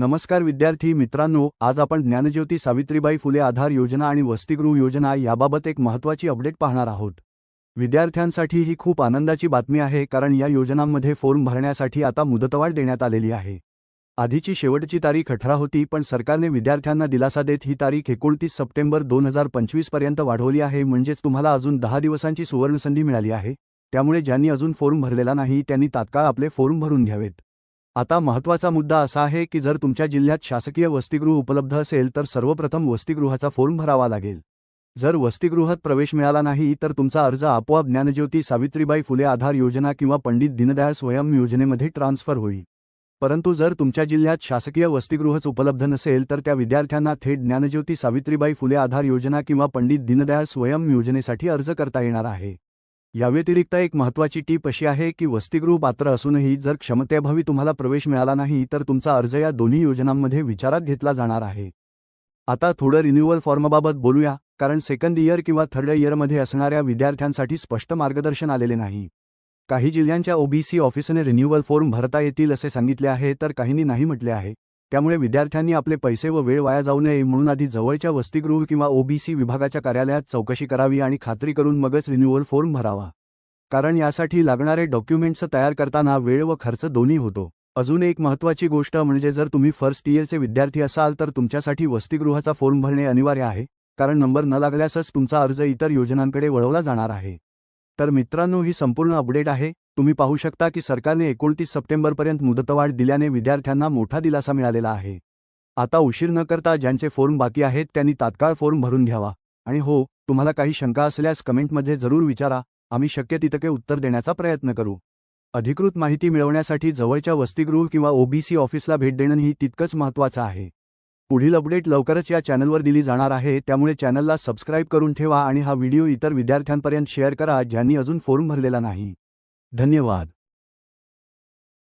नमस्कार विद्यार्थी मित्रांनो आज आपण ज्ञानज्योती सावित्रीबाई फुले आधार योजना आणि वसतिगृह योजना याबाबत एक महत्त्वाची अपडेट पाहणार आहोत. विद्यार्थ्यांसाठी ही खूप आनंदाची बातमी आहे कारण या योजनांमध्ये फॉर्म भरण्यासाठी आता मुदतवाढ देण्यात आलेली आहे. आधीची शेवटची तारीख अठरा होती पण सरकारने विद्यार्थ्यांना दिलासा देत ही तारीख एकोणतीस सप्टेंबर दोन हजार पंचवीसपर्यंत वाढवली आहे. म्हणजेच तुम्हाला अजून दहा दिवसांची सुवर्णसंधी मिळाली आहे. त्यामुळे ज्यांनी अजून फॉर्म भरलेला नाही त्यांनी तात्काळ आपले फॉर्म भरून घ्यावेत. आता महत्त्वाचा मुद्दा असा आहे की जर तुमच्या जिल्ह्यात शासकीय वसतिगृह उपलब्ध असेल तर सर्वप्रथम वसतिगृहाचा फॉर्म भरावा लागेल. जर वसतिगृहात प्रवेश मिळाला नाही तर तुमचा अर्ज आपोआप ज्ञानज्योती सावित्रीबाई फुले आधार योजना किंवा पंडित दीनदयाळ स्वयं योजनेमध्ये ट्रान्स्फर होईल. परंतु जर तुमच्या जिल्ह्यात शासकीय वसतिगृहच उपलब्ध नसेल तर त्या विद्यार्थ्यांना थेट ज्ञानज्योती सावित्रीबाई फुले आधार योजना किंवा पंडित दीनदयाळ स्वयं योजनेसाठी अर्ज करता येणार आहे. याव्यतिरिक्त एक महत्त्वाची टीप अशी आहे की वसतिगृह पात्र असूनही जर क्षमतेअभावी तुम्हाला प्रवेश मिळाला नाही तर तुमचा अर्ज या दोन्ही योजनांमध्ये विचारात घेतला जाणार आहे. आता थोडं रिन्युअल फॉर्मबाबत बोलूया कारण सेकंड इयर किंवा थर्ड इयरमध्ये असणाऱ्या विद्यार्थ्यांसाठी स्पष्ट मार्गदर्शन आलेले नाही. काही जिल्ह्यांच्या ओबीसी ऑफिसने रिन्युअल फॉर्म भरता येतील असे सांगितले आहे तर काहींनी नाही म्हटले आहे. त्यामुळे विद्यार्थ्यांनी आपले पैसे व वेळ वाया जाऊ नये म्हणून आधी जवळच्या वसतिगृह किंवा ओबीसी विभागाच्या कार्यालयात चौकशी करावी आणि खात्री करून मगच रिन्युअल फॉर्म भरावा. कारण यासाठी लागणारे डॉक्युमेंट्स तयार करताना वेळ व खर्च दोन्ही होतो. अजून एक महत्त्वाची गोष्ट म्हणजे जर तुम्ही फर्स्ट इयरचे विद्यार्थी असाल तर तुमच्यासाठी वसतिगृहाचा फॉर्म भरणे अनिवार्य आहे. कारण नंबर न लागल्यासच तुमचा अर्ज इतर योजनांकडे वळवला जाणार आहे. तर मित्रांनो ही संपूर्ण अपडेट आहे. तुम्ही पाहू शकता की सरकारने एकोणतीस सप्टेंबरपर्यंत मुदतवाढ दिल्याने विद्यार्थ्यांना मोठा दिलासा मिळालेला आहे. आता उशीर न करता ज्यांचे फॉर्म बाकी आहेत त्यांनी तात्काळ फॉर्म भरून घ्यावा. आणि हो तुम्हाला काही शंका असल्यास कमेंटमध्ये जरूर विचारा. आम्ही शक्य तितके उत्तर देण्याचा प्रयत्न करू. अधिकृत माहिती मिळवण्यासाठी जवळच्या वसतिगृह किंवा ओबीसी ऑफिसला भेट देणंही तितकंच महत्त्वाचं आहे. पुढील अपडेट लवकरच या चॅनलवर दिली जाणार आहे. त्यामुळे चॅनलला सबस्क्राईब करून ठेवा आणि हा व्हिडिओ इतर विद्यार्थ्यांपर्यंत शेअर करा ज्यांनी अजून फॉर्म भरलेला नाही. धन्यवाद.